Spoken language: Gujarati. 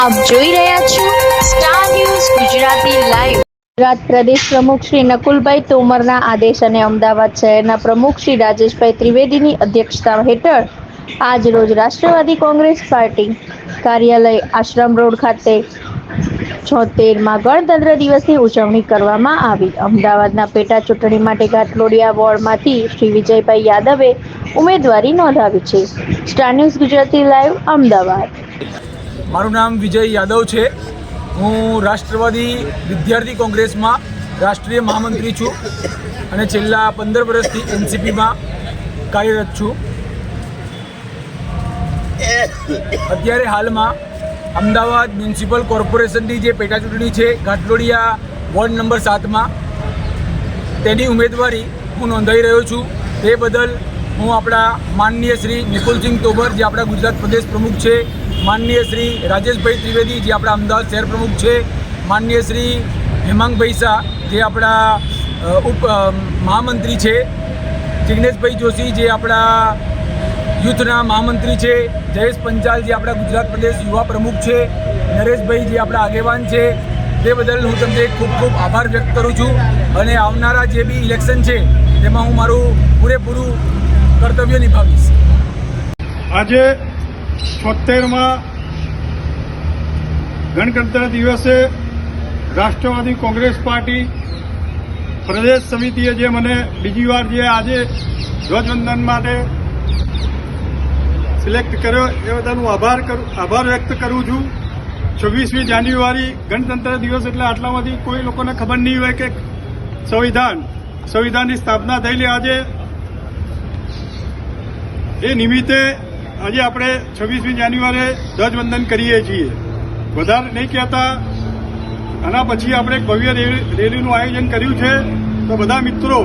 આપ જોઈ રહ્યા છો star news Gujarati live Gujarat પ્રદેશ પ્રમુખ શ્રી નકુલભાઈ તોમરના આદેશ અને અમદાવાદ શહેરના પ્રમુખ શ્રી રાજેશભાઈ ત્રિવેદીની અધ્યક્ષતા હેઠળ આજ રોજ રાષ્ટ્રવાદી કોંગ્રેસ પાર્ટી કાર્યાલય આશ્રમ રોડ ખાતે છોતેરમાં ગણતંત્ર દિવસની ઉજવણી કરવામાં આવી. અમદાવાદના પેટા ચૂંટણી માટે ઘાટલોડિયા વોર્ડમાંથી શ્રી વિજયભાઈ યાદવે ઉમેદવારી નોંધાવી છે. Star news Gujarati live Ahmedabad. મારું નામ વિજય યાદવ છે. હું રાષ્ટ્રવાદી વિદ્યાર્થી કોંગ્રેસમાં રાષ્ટ્રીય મહામંત્રી છું અને છેલ્લા પંદર વર્ષથી એનસીપીમાં કાર્યરત છું. અત્યારે હાલમાં અમદાવાદ મ્યુનિસિપલ કોર્પોરેશનની જે પેટા ચૂંટણી છે ઘાટલોડિયા વોર્ડ નંબર સાતમાં, તેની ઉમેદવારી હું નોંધાઈ રહ્યો છું. તે બદલ હું આપણા માનનીય શ્રી નિકુલસિંહ તોમર, જે આપણા ગુજરાત પ્રદેશ પ્રમુખ છે માનનીય શ્રી રાજેશભાઈ ત્રિવેદી જે આપણા અમદાવાદ શહેર પ્રમુખ છે, માનનીય શ્રી હેમાંગ ભૈસા જે આપણા ઉપ મહામંત્રી છે, જિગ્નેશભાઈ જોશી જે આપણા યુથના મહામંત્રી છે, જયેશ પંચાલ જે આપણા ગુજરાત પ્રદેશ યુવા પ્રમુખ છે, નરેશભાઈ જે આપણા આગેવાન છે, તે બદલ હું તમને ખૂબ ખૂબ આભાર વ્યક્ત કરું છું અને આવનારા જે બી ઇલેક્શન છે, તેમાં હું મારું પૂરેપૂરું કર્તવ્ય નિભાવીશ. આજે છોતેરમાં ગણતંત્ર દિવસે રાષ્ટ્રવાદી કોંગ્રેસ પાર્ટી પ્રદેશ સમિતિએ જે મને બીજી વાર જે આજે ધ્વજવંદન માટે સિલેક્ટ કર્યો, એ બધાનું આભાર કરું, આભાર વ્યક્ત કરું છું. છવ્વીસમી જાન્યુઆરી ગણતંત્ર દિવસ એટલે આટલામાંથી કોઈ લોકોને ખબર નહીં હોય કે સંવિધાન, સંવિધાનની સ્થાપના થયેલી આજે. એ નિમિત્તે આજે આપણે છવ્વીસમી જાન્યુઆરીએ ધ્વજવંદન કરીએ છીએ. વધારે નહીં કહેતા, આના પછી આપણે એક ભવ્ય રેલી- રેલીનું આયોજન કર્યું છે. તો બધા મિત્રો